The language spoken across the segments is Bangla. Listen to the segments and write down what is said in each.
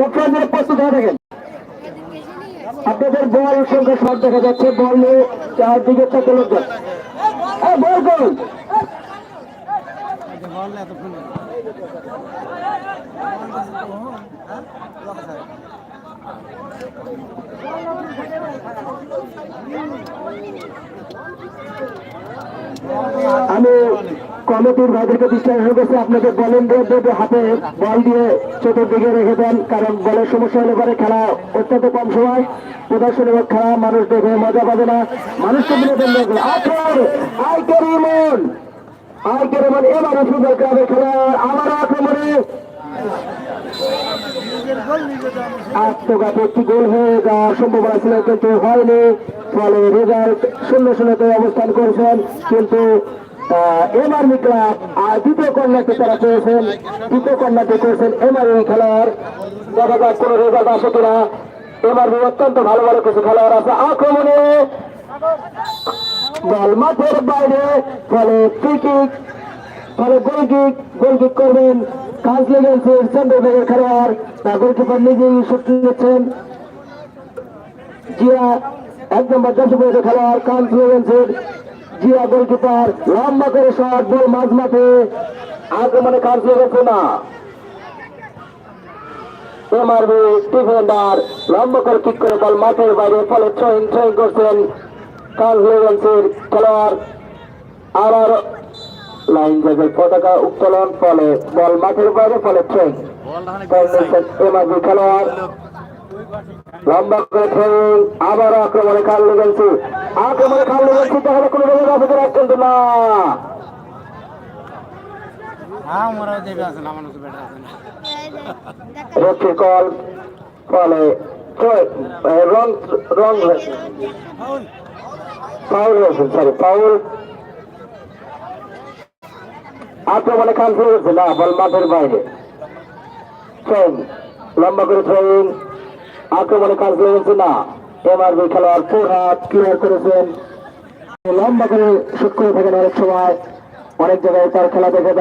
সবসময় প্রস্তুত হয়ে থাকেন আপনাদের বল দেখা যাচ্ছে বল চারদিকে চারটে লোকজন বল। আমি কমিটির ভাইদেরকে বিশ্বাস করছি আপনাকে বলেন দিয়ে হাতে বল দিয়ে চতুর্দিকে রেখে দেন, কারণ বলের সমস্যা হলে পরে খেলা অত্যন্ত কম সময়। প্রদর্শনীমূলক খেলা মানুষ দেখে মজা পাবে না। মানুষকে বিনোদন দেখবে। আখর আই কেরিমন আই কেরিমন এবারে ফুটবল ক্লাবের খেলা। আমার আক্রমণে। আত্মঘাত একটি গোল হয়ে যাওয়ার সম্ভাবনা ছিল, কিন্তু হয়নি। ফলে রেজাল্ট শূন্য শূন্যতে অবস্থান করছেন, কিন্তু এমআরবি ক্লাব আর দ্বিতীয় কন্যাকে তারা পেয়েছেন দ্বিতীয় কন্যাকে করেছেন এমআরবি খেলোয়াড়। দেখা যাক কোনো রেজাল্ট আসে কিনা। এমআরবি অত্যন্ত ভালো ভালো কিছু খেলোয়াড় আছে। আক্রমণে বল মাঠের বাইরে, ফলে ফ্রি কিক ফলে গোল কিক গোল কিক করবেন কাজ লেগেছে সেন্টার ব্যাগের খেলোয়াড়। তার গোলকিপার নিজেই শক্তি নিচ্ছেন। জিয়া, এক নম্বর দশ খেলোয়াড় কাজ লেগেছে জিয়া গোলকিপার লম্বা করে শট বল মাঝ মাঠে আক্রমণে লেগেছে না। এমআরবি ডিফেন্ডার লম্বা করে কিক করে বল মাঠের বাইরে ফলে ট্রেন ট্রেন করছেন খেলোয়াড়। আবার লাইন জায়গায় পতাকা উত্তোলন ফলে বল মাঠের বাইরে ফলে ট্রেন এমআরবি খেলোয়াড়। লম্বা করে ট্রেন আবার আক্রমণে লেগেছে আক্রমণে কাল লেগেছে তাহলে কোনো রোগের না। রক্ষী কল ফলে রং রং ফাউল হয়েছে সরি ফাউল আক্রমণে কাল ফিরেছে না বল মাঠের বাইরে। ট্রেন লম্বা করে ট্রেন। আক্রমণে কাজ হয়েছে না। এমআরবি খেলোয়াড় ফোর হাত ক্লিয়ার করেছেন। লম্বা করে শুট করে থাকেন অনেক সময়। অনেক জায়গায় তার খেলা দেখা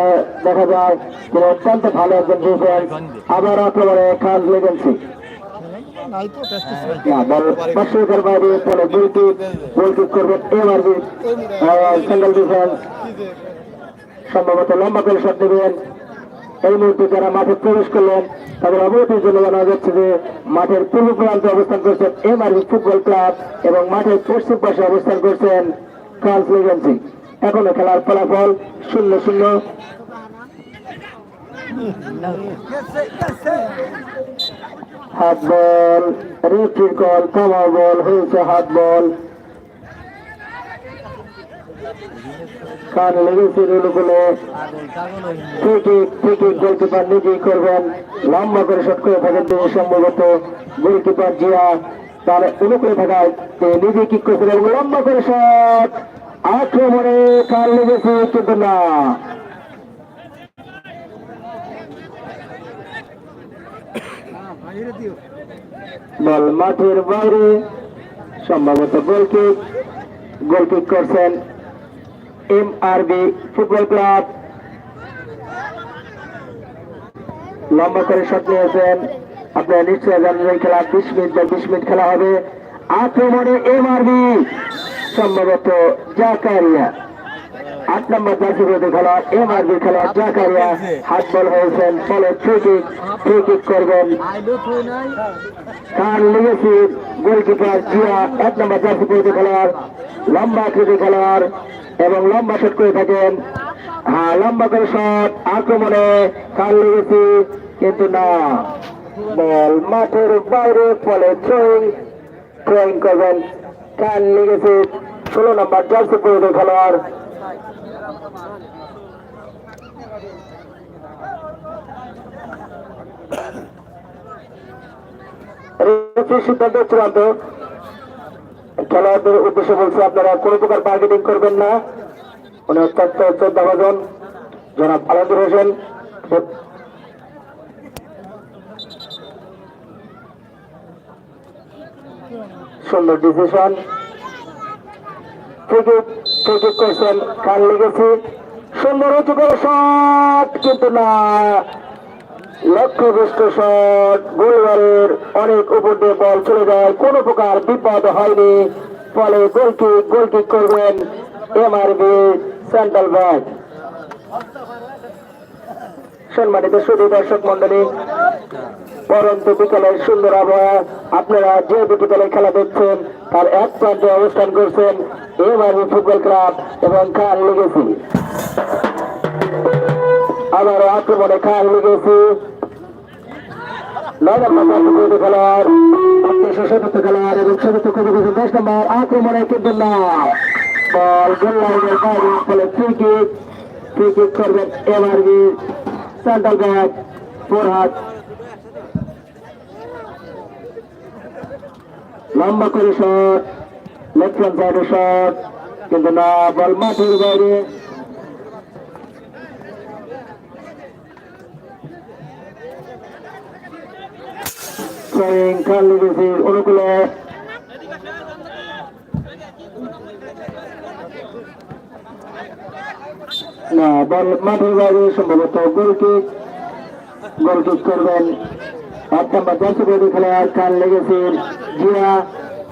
দেখা যায়। তিনি অত্যন্ত ভালো একজন ডিফেন্স আবার আক্রমণে কাজ লেগেছে না, বল পার্শ্বকার বাইরে ফলে গোলকিক। গোলকিক করবেন এমআরবি সিঙ্গেল ডিফেন্স সম্ভবত লম্বা করে শট দেবেন এই মুহূর্তে যারা মাঠে প্রবেশ করলেন, তাদের অবগতির জন্য জানা যাচ্ছে যে মাঠের পূর্ব প্রান্তে অবস্থান করছেন এমআরবি ফুটবল ক্লাব এবং মাঠের পশ্চিম পাশে অবস্থান করছেন ফ্রান্স লিগেন্সি। এখনও খেলার ফলাফল শূন্য শূন্য। হাত বল রেফ্রির কল থামা বল হয়েছে হাত বল কান লেগেছে রেলগুলো। গোলকিপার নিজেই করবেন। লম্বা করে শট করে থাকেন তিনি সম্ভবত। গোলকিপার জিয়া তার অনুকূলে থাকায় নিজে কিক করেছেন এবং লম্বা করে শট। আক্রমণে কান লেগেছে কিন্তু না বল মাঠের বাইরে, সম্ভবত গোলকিক গোলকিক করছেন এম আরবি ফুটবল ক্লাব লম্বা করে শট নিয়েছেন। আপনারা নিশ্চয় জানেন খেলা বিশ মিনিট বা বিশ মিনিট খেলা হবে। আক্রমণে এম সম্ভবত জাকারিয়া। আট নম্বর জার্সি বিরোধী এম আরবি খেলা জাকারিয়া হাত বল হয়েছেন ফলে ফ্রি কিক ফ্রি করবেন। কার লেগেছে গোলকিপার জিয়া, এক নম্বর জার্সি পরিচিত খেলোয়াড়, লম্বা আকৃতি খেলোয়াড়। এবং লম্বা শট করে থাকেন। হ্যাঁ লম্বা করে শট, আক্রমণে কার লেগেছে কিন্তু না। বল মাঠের বাইরে, ফলে থ্রোয়িং থ্রোয়িং করবেন। কার লেগেছে ষোলো নম্বর জার্সি পরিচিত খেলোয়াড়। সিদ্ধান্ত চূড়ান্ত। খেলোয়াড়দের উদ্দেশ্যে বলছি, আপনারা কোনো প্রকার বার্গেনিং করবেন না। উনি অত্যন্ত শ্রদ্ধাভাজন জনাব আলমদুর হোসেন। সুন্দর ডিসিশন ক্রিকেট করছেন সুন্দর উঁচু করে শট কিন্তু না। লক্ষ্যভ্রষ্ট অনেক উপর চলে যায়। কোনো প্রকার বিপদ হয়নি। ফলে গোলকিক গোলকিক করবেন এমআরবি সেন্ট্রাল ব্যাংক সম্মানিত সুদী দর্শক মন্ডলী পরন্ত বিকালের সুন্দর আবহাওয়া আপনারা যে দুটি দলের খেলা দেখছেন, তার এক প্রান্তে অবস্থান করছেন এমআরবি ফুটবল ক্লাব এবং খান লিগেসি আবারও আক্রমণে খান লিগেসি খেলোয়াড় খেলোয়াড় এবং সত্তর কবি দশ নম্বর আক্রমণে কিন্তু না বল, গোল লাইনের বাইরে ফলে ফ্রি কিক ফ্রি কিক করবেন এমআরবি সেন্ট্রাল ব্যাক ফোরহাট লম্বা করে শট লেফট হ্যান্ড সাইডে শট কিন্তু না, বল মাঠের বাইরে। অনুকূলে। সম্ভবত গোলকিক গোলকিক করবেন। এক নম্বর খেলোয়াড় কান জিয়া।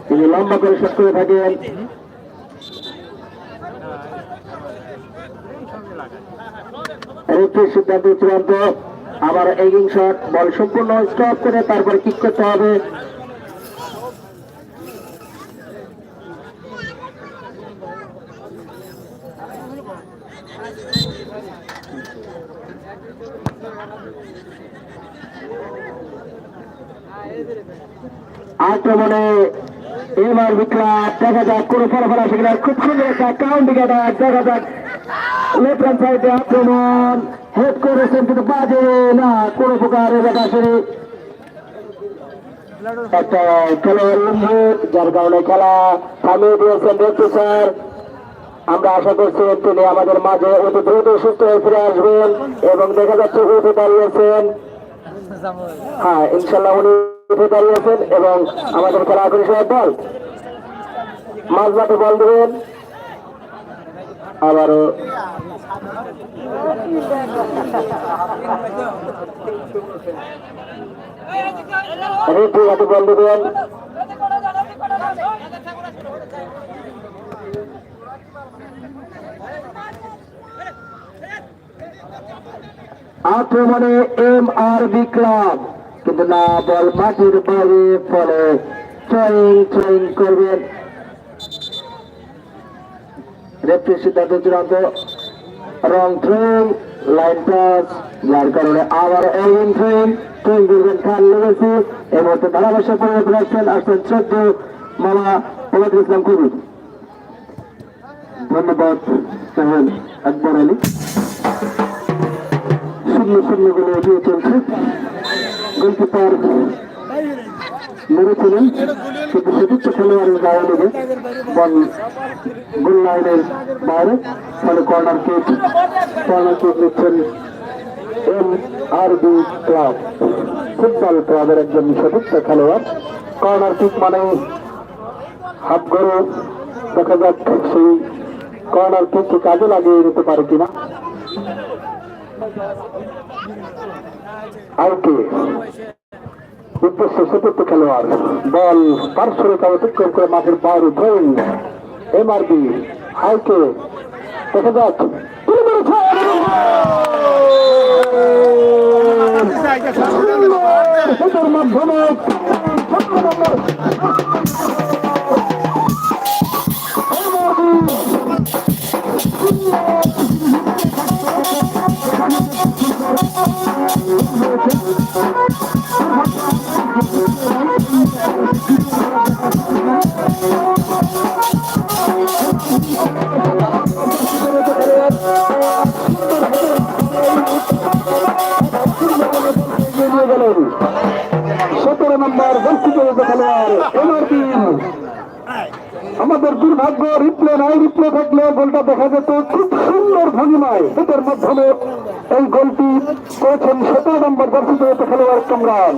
তিনি লম্বা করে শট করে থাকেন। সিদ্ধান্ত চূড়ান্ত। আবার এগিং শট, বল সম্পূর্ণ স্টপ করে তারপর কিক করতে হবে। আক্রমণে এবার বিক্লাব দেখা যাক কোন ফলাফল আসে কিনা। খুব সুন্দর একটা কাউন্টিং অ্যাটাক দেখা যাক। লেফট হ্যান্ড সাইডে আক্রমণ। হেড করেছেন কিন্তু বাজে না, কোন প্রকার এলাকা আসেনি। একটা খেলোয়াড় যার কারণে খেলা থামিয়ে দিয়েছেন রেফটি স্যার। আমরা আশা করছি তিনি আমাদের মাঝে অতি দ্রুত সুস্থ হয়ে ফিরে আসবেন এবং দেখা যাচ্ছে উঠে দাঁড়িয়েছেন। হ্যাঁ ইনশাল্লাহ উনি উঠে দাঁড়িয়েছেন এবং আমাদের খেলা করি সবাই দল মাঝমাঠে বল দেবেন। আবারও। বল দেবেন। আক্রমণে এম আর বি ক্লাব কিন্তু না বল মাটির বাইরে, ফলে ট্রয়িং ট্রয়িং করবেন। রেফরি সিদ্ধান্ত চূড়ান্ত। রং লাইন যার কারণে আবার খান লেগেছি। এই মুহূর্তে ধারাভাষ্য পরিবর্তন আসছেন আসছেন চোদ্দ মামা ইসলাম কবির। ধন্যবাদ, সাহেব আকবর আলী। শূন্য শূন্যগুলো এগিয়ে চলছে। গোলকিপার মেরেছিলেন। কিন্তু চতুর্থ খেলোয়াড়ের গায়ে লেগে বল, গোল লাইনের বাইরে। ফলে কর্নার কিক কর্নার কিক নিচ্ছেন M R B club. Football ক্লাবের একজন সতীর্থ খেলোয়াড়। কর্নার কিক মানে হাফ গরু। দেখা যাক সেই কর্নার কিক কাজে লাগিয়ে নিতে পারে কিনা। আউটে। উদ্দেশ্য চতুর্থ খেলোয়াড়। বল পার্শ্বরেখা অতিক্রম করে মাঠের বাইরে ড্রয়িং এমআরবি। হাইকে দেখা যাক। তুলে মেরেছে! সেটার মাধ্যমে। সতেরো নম্বর বস্তুত খেলোয়াড়। আমাদের দুর্ভাগ্য, রিপ্লে নাই, রিপ্লে থাকলে গোলটা দেখা যেত খুব সুন্দর ভঙ্গিমায়। এটার মাধ্যমে এই গোলটি করেছেন সতেরো নম্বর বর্ষিত খেলোয়াড় কামরান।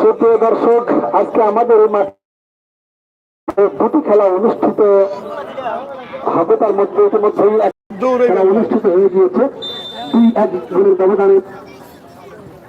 সুপ্রিয় দর্শক আজকে আমাদের এই মাঠে দুটি খেলা অনুষ্ঠিত হবে। তার মধ্যে ইতিমধ্যেই অনুষ্ঠিত হয়ে গিয়েছে। দুই এক গোলের ব্যবধানে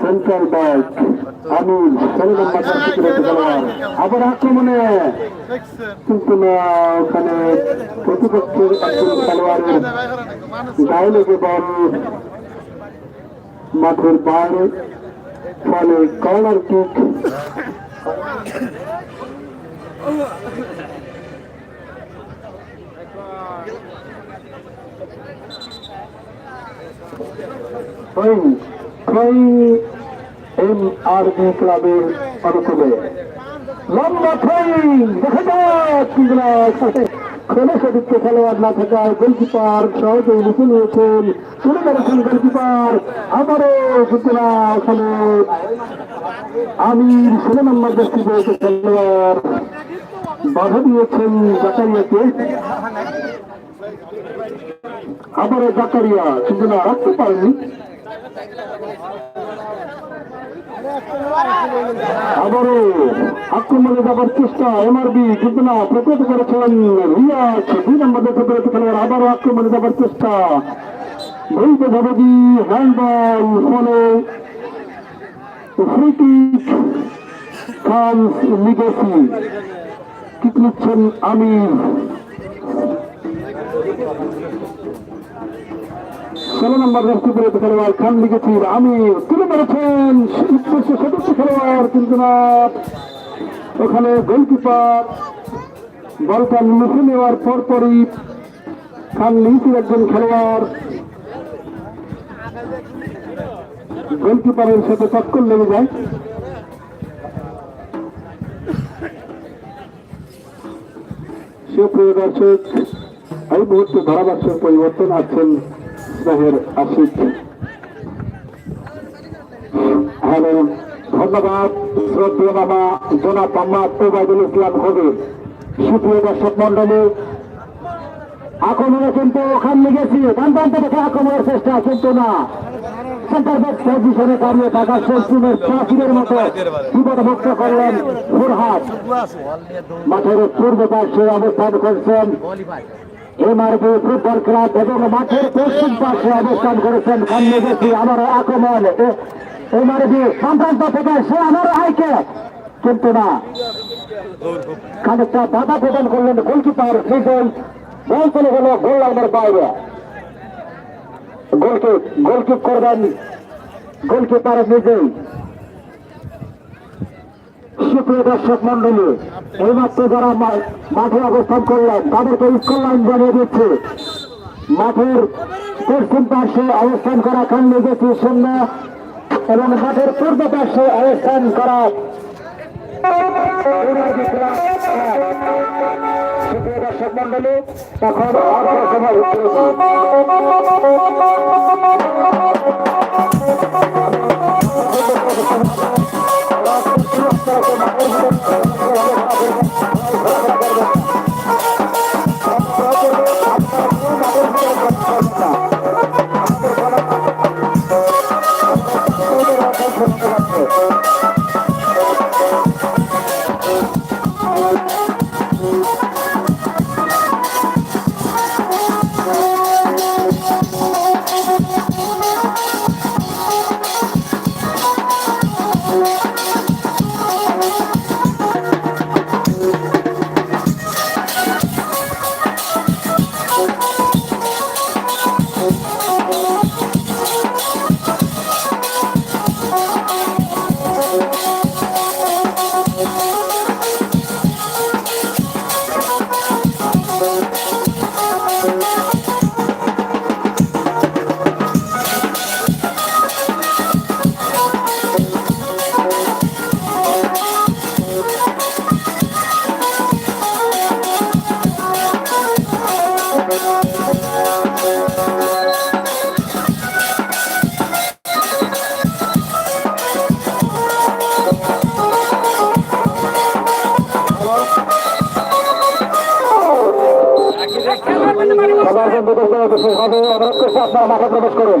সেন্ট্রাল ব্যাক খেলোয়াড় আবার আক্রমণে কিন্তু ওখানে প্রতিপক্ষের একজন খেলোয়াড়ের গায়ে লেগে বল মাঠের বাইরে ফলে corner kick throwing throwing M R B ক্লাবের অনুকূলে লম্বা থ্রোয়িং দেখা যাক খেলে সদিত্য খেলোয়াড় না থাকায় গোলকিপার সহজেই লিখে নিয়েছেন চলে গেছেন গোলকিপার আবারও সুতরা ওখানে আমির ষোলো নম্বর ব্যক্তিগত খেলোয়াড় বাধা দিয়েছেন জাকারিয়াকে আবারও জাকারিয়া, কিন্তু না, রাখতে পারেনি। আবারও আক্রমণে যাবার চেষ্টা, এমআরবি কিন্তু না প্রতিহত করেছেন রিয়াজ, দুই নম্বর খেলোয়াড় আবারও আক্রমণে যাবার চেষ্টা। ভুল বোঝাবুঝি হ্যান্ডবল ফলে ফ্রি নিচ্ছেন আমির। ষোলো নম্বর জার্সি পরে খেলোয়াড় খান লিখেছি আমি তুলে মেরেছেন উৎকর্ষ সদস্য খেলোয়াড় কিন্তু ওখানে গোলকিপার বলটা লিখে নেওয়ার পরপরই খান লিখেছিল একজন খেলোয়াড়। গোলকিপারের সাথে টক্কর লেগে যায়। সুপ্রিয় দর্শক এই মুহূর্তে ধারাভাষ্যের পরিবর্তন আছেন স্নেহের আশিক। হ্যালো, ধন্যবাদ, শ্রদ্ধেয় বাবা জনাব মোহাম্মদ ওবায়দুল ইসলাম হবে সুপ্রিয় দর্শক মন্ডলী আক্রমণে কিন্তু ওখান লেগেছি। ডান প্রান্ত থেকে আক্রমণের চেষ্টা, কিন্তু না। সেন্টার ব্যাক পজিশনে দাঁড়িয়ে থাকা শেষদিনের চাষিদের মতো বিপদমুক্ত করলেন ফুরহাট মাঠের পূর্ব পাশে অবস্থান করছেন এমআরবি ফুটবল ক্লাব এবং মাঠের পশ্চিম পাশে অবস্থান করেছেন সামনে গেছি আমার আক্রমণ। এমআরবি সংক্রান্ত থেকে সে আমার আইকে কিন্তু না। খানিকটা বাধা প্রদান করলেন গোলকিপার নিজেই বল চলে গেল গোল লাইনের বাইরে। গোলকিপ গোলকিপ করবেন গোলকিপার নিজেই সুপ্রিয় দর্শক মন্ডলী এইমাত্র যারা মাঠে অবস্থান করলেন, তাদেরকে স্কুল লাইন জানিয়ে দিচ্ছে। মাঠের পশ্চিম পার্শ্বে অবস্থান করা কান্ডে গেছে শূন্য এবং মাঠের পূর্ব পার্শ্বে অবস্থান করা দর্শক মন্ডলী তখন Thank you. মাঠে প্রবেশ করুন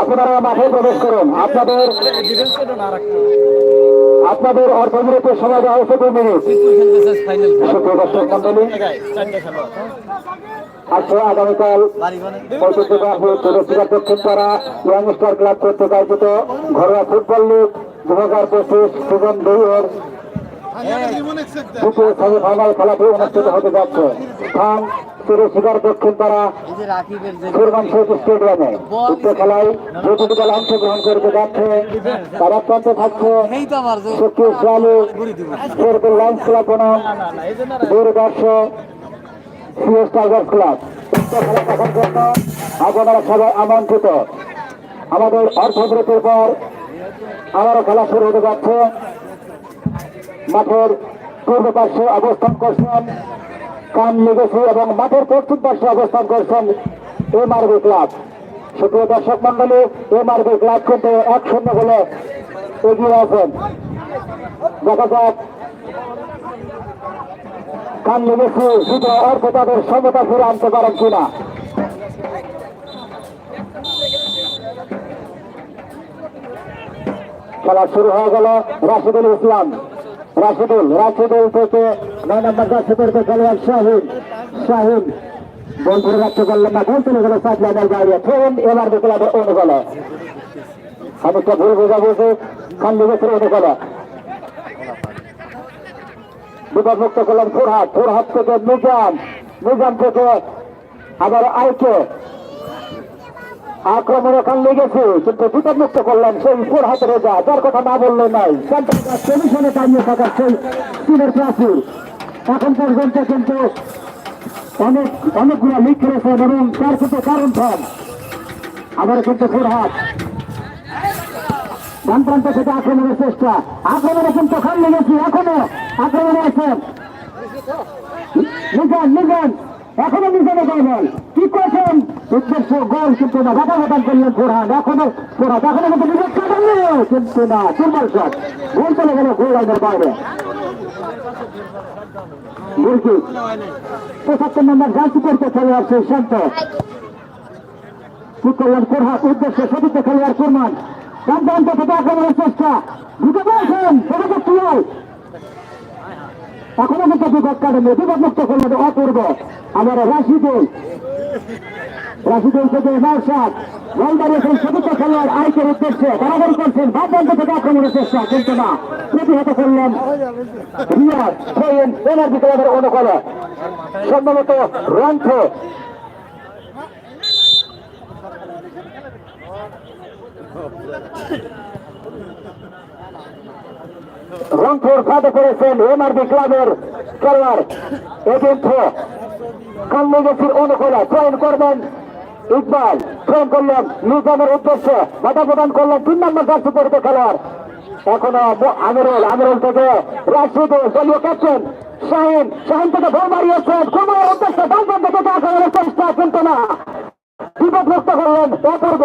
আপনারা মাঠে প্রবেশ করুন আপনাদের আপনাদের অর্থনীতি সময় দেওয়া হয়েছে দুই আগামীকাল তুলসীরা দক্ষিণ পাড়া ইয়াংস্টার ক্লাব কর্তৃক আয়োজিত ঘরোয়া ফুটবল লিগ দু হাজার পঁচিশ সিজন দুই খেলাটি অনুষ্ঠিত হতে যাচ্ছে স্টেডিয়ামে উক্ত খেলায় করতে যাচ্ছে, তারা ক্লাব। খেলা আপনারা সবাই আমন্ত্রিত। আমাদের অর্থবিরতির পর আবারও খেলা শুরু হতে যাচ্ছে। মাঠের পূর্ব পার্শ্বে অবস্থান করছেন কান লেগেছে এবং মাঠের পশ্চিম পার্শ্বে অবস্থান করছেন এম আরবি ক্লাব। সুপ্রিয় দর্শক মন্ডলী এম আরবি ক্লাব কিন্তু এক শূন্য বলে এগিয়ে আছেন। দেখা যাক কান লেগেছে শুধু অর্থ তাদের সমতা ফিরে আনতে পারেন কিনা। খেলা শুরু হয়ে গেল রাশিদুল ইসলাম। রাশিদুল রাশিদুল থেকে নয় নম্বর জার্সি করতে খেলোয়াড় শাহিন। শাহিন বল ধরে না গোল চলে গেল সাত লাইনের বাইরে ট্রেন এবার দেখলাম অনুগল খানিকটা ভুল বোঝা বুঝে খান লিগেছের অনুগল বিপদ মুক্ত করলেন ফোরহাট ফোরহাট থেকে নিজাম। নিজাম থেকে আবার আইকে আক্রমণ এখন লেগেছে কিন্তু বিপদ মুক্ত করলেন সেই ফোর হাতে রেজা। যার কথা না বললে নাই। সেন্ট্রাল কমিশনে দাঁড়িয়ে থাকার সেই চীনের প্রাচীর এখন পর্যন্ত কিন্তু অনেক, অনেকগুলো লিগ খেলেছেন এবং তার কিন্তু কারণ ফল আবার কিন্তু ফোর হাত। ডান প্রান্ত থেকে আক্রমণের চেষ্টা। আক্রমণে কিন্তু খান লেগেছে, এখনও আক্রমণে আছেন নিজান নিজান, এখনও নিজানে বল। কি করছেন? উদ্দেশ্য গোল কিন্তু না গাটা গাটান করলেন ফোরহান এখনও ফোরহান এখনও কিন্তু নিজের কাটালে কিন্তু না চুরমার শট গোল চলে গেল গোল লাইনের বাইরে। পঁচাত্তর নম্বর করতে খেলোয়াড় সেই শান্ত। কি করলেন ফোরহাট উদ্দেশ্য সতীর্থ খেলোয়াড় প্রান্ত থেকে আক্রমণের চেষ্টা। ঢুকে পড়েছেন সেটা তো তুই এখনও কিন্তু বিপদ কাটেনি। বিপদ মুক্ত করলেন অপূর্ব রাশিদুল। রাশিদুল থেকে চতুর্থ খেলোয়াড় আইকের উদ্দেশ্যে। বাড়াবাড়ি করছেন। ভাব বন্ধ থেকে আক্রমণের চেষ্টা, কিন্তু না। প্রতিহত করলেন এনার্জি ক্লাবের অনুকূলে সম্ভবত রন্থ রংপুর সাথে করেছেন এমআরবি ক্লাবের খেলোয়াড় এজেন্ট কান্নগেছির অনুকূলে চয়ন করবেন ইকবাল চয়ন করলেন নিজামের উদ্দেশ্যে বাধা প্রদান করলেন তিন নম্বর জার্সি পরিত খেলোয়াড় এখনও আমিরুল আমিরুল থেকে রাশিদুল ক্যাপ্টেন শাহিন শাহিন থেকে বল মারিয়েছেন আক্রমণের চেষ্টা কিন্তু না। বিপদ মুক্ত করলেন অপূর্ব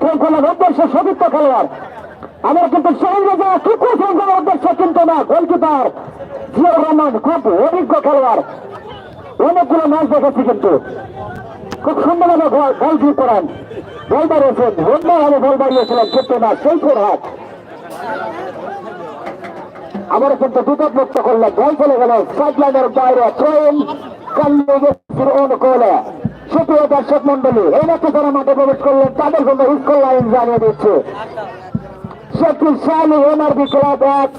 ট্রেন করলেন উদ্দেশ্য সতীর্থ খেলোয়াড়। খুব অভিজ্ঞ খেলোয়াড়। অনেকগুলো ম্যাচ দেখেছি কিন্তু খুব সুন্দরভাবে বল ঠিক করেন। বল বাড়িয়েছেন। অন্যভাবে বল বাড়িয়েছিলেন কিন্তু না সেই হাত আবার কিন্তু বিপদ মুক্ত করলেন। বল চলে গেল সাইড লাইনের বাইরে। ট্রেন কাল্লিগের অনুকূলে। সুপ্রিয় দর্শক মন্ডলী এই মাত্র যারা মাঠে প্রবেশ করলেন, তাদের জন্য স্কুল লাইন জানিয়ে দিচ্ছে। শক্তিশালী এমআরবি ক্লাব এক।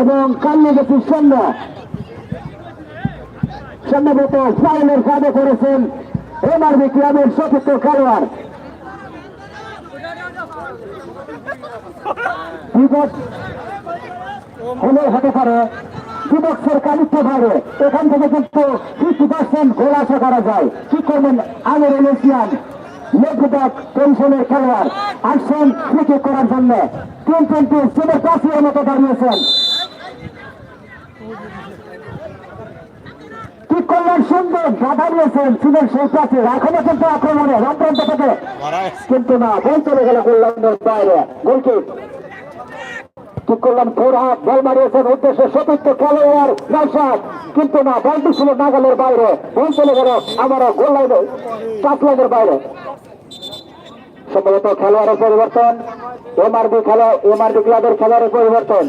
এবং কান্নে গেছি সৈন্য সম্ভবত ফাউলের কাজে করেছেন এমআরবি ক্লাবের সতীর্থ খেলোয়াড়। হলেও হতে পারে, বিপক্ষের কালিত্য ভাবে এখান থেকে কিন্তু ফিফটি পার্সেন্ট গোল করা যায়। কি করবেন? আমির এলিসিয়ান লেখক পেনশনের খেলোয়াড়। আসছেন ক্রিকেট করার জন্য। তিন তিনটি সুপার কাশির মতো দাঁড়িয়েছেন। করলেন সুন্দর বাধা দিয়েছেন এখনও কিন্তু আক্রমণে রামপ্রান্ত থেকে। কিন্তু না চলে গেল বাইরে। গোলকিপ ঠিক করলাম ফোরহাট বল মারিয়েছেন উদ্দেশ্যে সতীর্থ খেলোয়াড় নৌসাদ কিন্তু না বলটি ছিল নাগালের বাইরে। বল চলে গেল আমারও গোল লাইনে টাচ লাইনের বাইরে। সম্ভবত খেলোয়াড়ের পরিবর্তন। এমআরবি খেলা এমআরবি ক্লাবের খেলোয়াড়ের পরিবর্তন।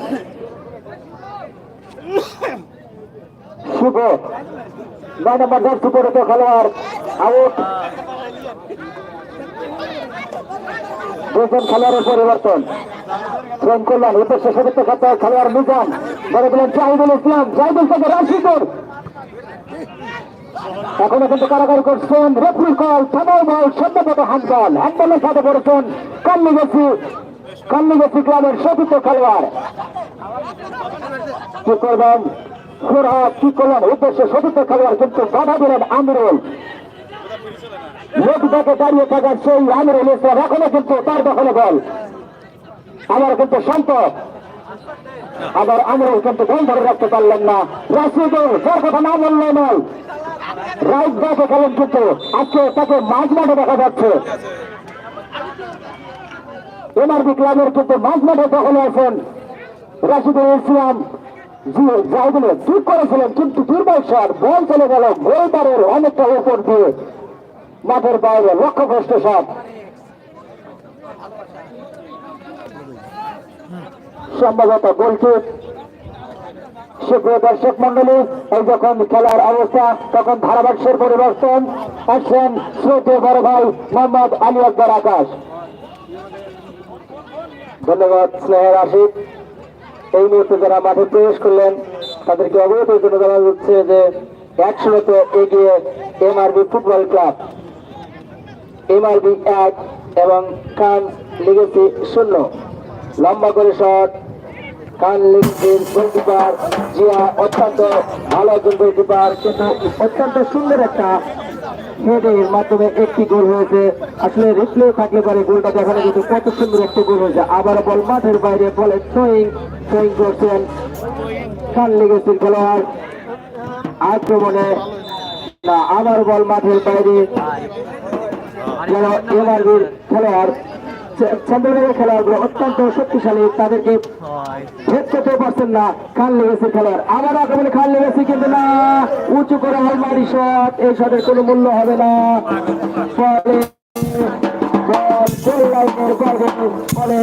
শুভ নয় নম্বর দশ পরিত খেলোয়াড়। আউট। দুজন খেলোয়াড়ের পরিবর্তন। শ্রম কল্যাণ, উদ্দেশ্যে সদস্য খাতে খেলোয়াড় নিজাম। বলে দিলেন জাহিদুল ইসলাম। জাহিদুল থেকে রাশিদুর এখনও কিন্তু কারাগারি করছেন রেফরি কল, থামাও বল, সদ্যপত হ্যান্ডবল। হ্যান্ডবলের সাথে পড়েছেন কাল্লি গেছি কাল্লি গেছি ক্লাবের সতীর্থ খেলোয়াড়। কি করবেন? কি করলেন উদ্দেশ্যে সতীর্থ খেলোয়াড় কিন্তু বাধা দিলেন আমিরুল। লোকটাকে দাঁড়িয়ে থাকার সেই আমিরুল ইসলাম এখনও কিন্তু তার দখলে বল। আবার কিন্তু শান্ত। আবার আমিরুল কিন্তু বল ধরে রাখতে পারলেন না। রাশিদুল, যার কথা না বললে নয়। রাইট ব্যাকে খেলেন কিন্তু আজকে তাকে মাঝ মাঠে দেখা যাচ্ছে। এমআরবি ক্লাবের কিন্তু মাঝ মাঠে দখলে আছেন রাশিদুল ইসলাম। মাঠের বাইরে শট সম্ভবত গোলকিপ সুপ্রিয় দর্শক মন্ডলী এই যখন খেলার অবস্থা, তখন ধারাভাষ্যের পরিবর্তন। আসছেন শ্রোতীয় বড় ভাই মোহাম্মদ আলী আকাশ। ধন্যবাদ স্নেহের আশিক। এই মুহূর্তে যারা মাঠে প্রবেশ করলেন, তাদেরকে অবগত জন্য জানা যাচ্ছে যে একশোতে এগিয়ে MRB football club M MRB এক এবং কান লিগেছি শূন্য। লম্বা করে শট, কান লিগেছির গোলকিপার জিয়া অত্যন্ত ভালো একজন গোলকিপার, কিন্তু অত্যন্ত সুন্দর একটা হেডের মাধ্যমে একটি গোল হয়েছে। আসলে রিপ্লে থাকলে পারে গোলটা দেখানো কিন্তু কত সুন্দর একটি গোল হয়েছে। আবার বল মাঠের বাইরে বলে সোয়িং সোয়িং করছেন কান লেগেছে খেলোয়াড় আক্রমণে না, আবার বল মাঠের বাইরে। খেলোয়াড় চন্দ্রনগরের খেলোয়াড়গুলো অত্যন্ত শক্তিশালী তাদেরকে ভেদ করতে পারছেন না খান লেগেছে খেলোয়াড়। আবার আক্রমণে খান লেগেছে কিন্তু না উঁচু করে আলমারি শট এই শটের কোনো মূল্য হবে না। ফলে ফলে